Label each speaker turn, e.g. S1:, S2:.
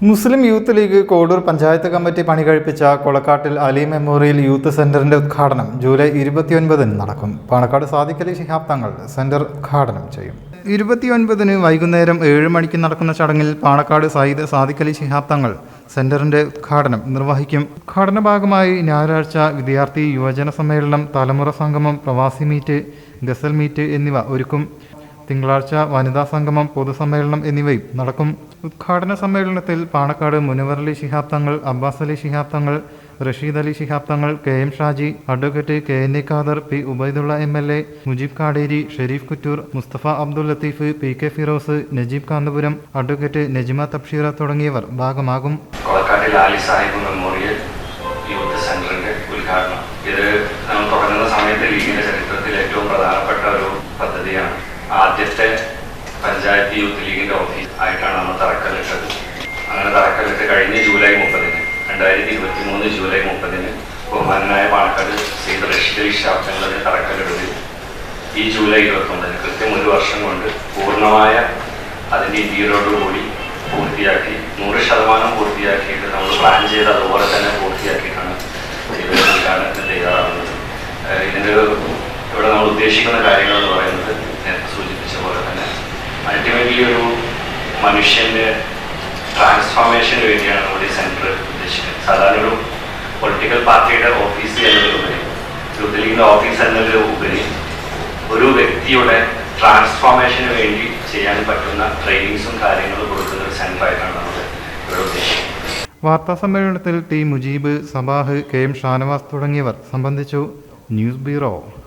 S1: Muslim youth league Kodur panchayat committee പണി കഴിപ്പിച്ച കൊളക്കാട്ടിൽ Ali memorial youth സെന്ററിന്റെ ഉദ്ഘാടനം ജൂലൈ ഇരുപത്തിയൊൻപതിന് നടക്കും. പാണക്കാട് സാദിഖലി ശിഹാബ് തങ്ങൾ സെന്റർ ഉദ്ഘാടനം ചെയ്യും. ഇരുപത്തിയൊൻപതിന് വൈകുന്നേരം ഏഴ് മണിക്ക് നടക്കുന്ന ചടങ്ങിൽ പാണക്കാട് സയ്യിദ് സാദിഖലി ശിഹാബ് തങ്ങൾ സെന്ററിന്റെ ഉദ്ഘാടനം നിർവഹിക്കും. ഉദ്ഘാടന ഭാഗമായി ഞായറാഴ്ച വിദ്യാർത്ഥി യുവജന സമ്മേളനം തലമുറ സംഗമം പ്രവാസി മീറ്റ് ഗസൽ മീറ്റ് എന്നിവ ഒരുക്കും. തിങ്കളാഴ്ച വനിതാ സംഗമം പൊതുസമ്മേളനം എന്നിവയും നടക്കും. ഉദ്ഘാടന സമ്മേളനത്തിൽ പാണക്കാട് മുനവർ അലി ശിഹാബ് തങ്ങൾ Abbas Ali Shihab Thangal Rasheed Ali Shihab Thangal K M Shaji advocate K N A Khader P Ubaidulla M L A Mujeeb Kaderi Shareef Kuttoor Musthafa Abdul Latheef P K Firos Najeeb Kanthapuram advocate Najma Thabsheera തുടങ്ങിയവർ ഭാഗമാകും.
S2: ഇത് നമ്മൾ തുടങ്ങുന്ന സമയത്ത് ലീഗിന്റെ ചരിത്രത്തിൽ ഏറ്റവും പ്രധാനപ്പെട്ട ഒരു പദ്ധതിയാണ്. ആദ്യത്തെ പഞ്ചായത്ത് യൂത്ത് ലീഗിന്റെ ഓഫീസ് ആയിട്ടാണ് നമ്മൾ തറക്കല്ലിട്ടത്. അങ്ങനെ തറക്കല്ലിട്ട് കഴിഞ്ഞ ജൂലൈ മുപ്പതിന് രണ്ടായിരത്തി ഇരുപത്തി മൂന്ന് ജൂലൈ മുപ്പതിന് ബഹുമാനായ പാണക്കാട് ശ്രീ റഷീദ് ഷാബ് തറക്കല്ലിടുകയും ഈ ജൂലൈ ഇരുപത്തൊമ്പതിന് കൃത്യം ഒരു വർഷം കൊണ്ട് പൂർണമായ അതിന്റെ ഇന്ത്യയിലോടുകൂടി പൂർത്തിയാക്കി നൂറ് ശതമാനം പൂർത്തിയാക്കിയിട്ട് നമ്മൾ പ്ലാൻ ചെയ്ത് അതുപോലെ തന്നെ പൂർത്തിയാക്കിയിട്ടാണ് ഏഹ് ഇതിന്റെ ഇവിടെ നമ്മൾ ഉദ്ദേശിക്കുന്ന കാര്യങ്ങൾ എന്ന് പറയുന്നത് നേരത്തെ സൂചിപ്പിച്ച പോലെ തന്നെ അൾട്ടിമേറ്റ്ലി ഒരു മനുഷ്യന്റെ ട്രാൻസ്ഫോർമേഷന് വേണ്ടിയാണ് നമ്മുടെ ഈ സെന്റർ ഉദ്ദേശിക്കുന്നത്. സാധാരണ ഒരു പൊളിറ്റിക്കൽ പാർട്ടിയുടെ ഓഫീസ് എന്നതിലുപരി ലീഗിന്റെ ഓഫീസ് എന്നതിലുപരി ഒരു വ്യക്തിയുടെ ട്രാൻസ്ഫോർമേഷന് വേണ്ടി ചെയ്യാൻ പറ്റുന്ന ട്രെയിനിങ്സും കാര്യങ്ങളും കൊടുക്കുന്ന ഒരു സെന്റർ ആയിട്ടാണ് നമ്മൾ ഇവിടെ ഉദ്ദേശിക്കുന്നത്.
S1: വാർത്താ സമ്മേളനത്തിൽ T Mujeeb Sabah K M Shanavas തുടങ്ങിയവർ സംബന്ധിച്ചു ന്യൂസ് ബ്യൂറോ.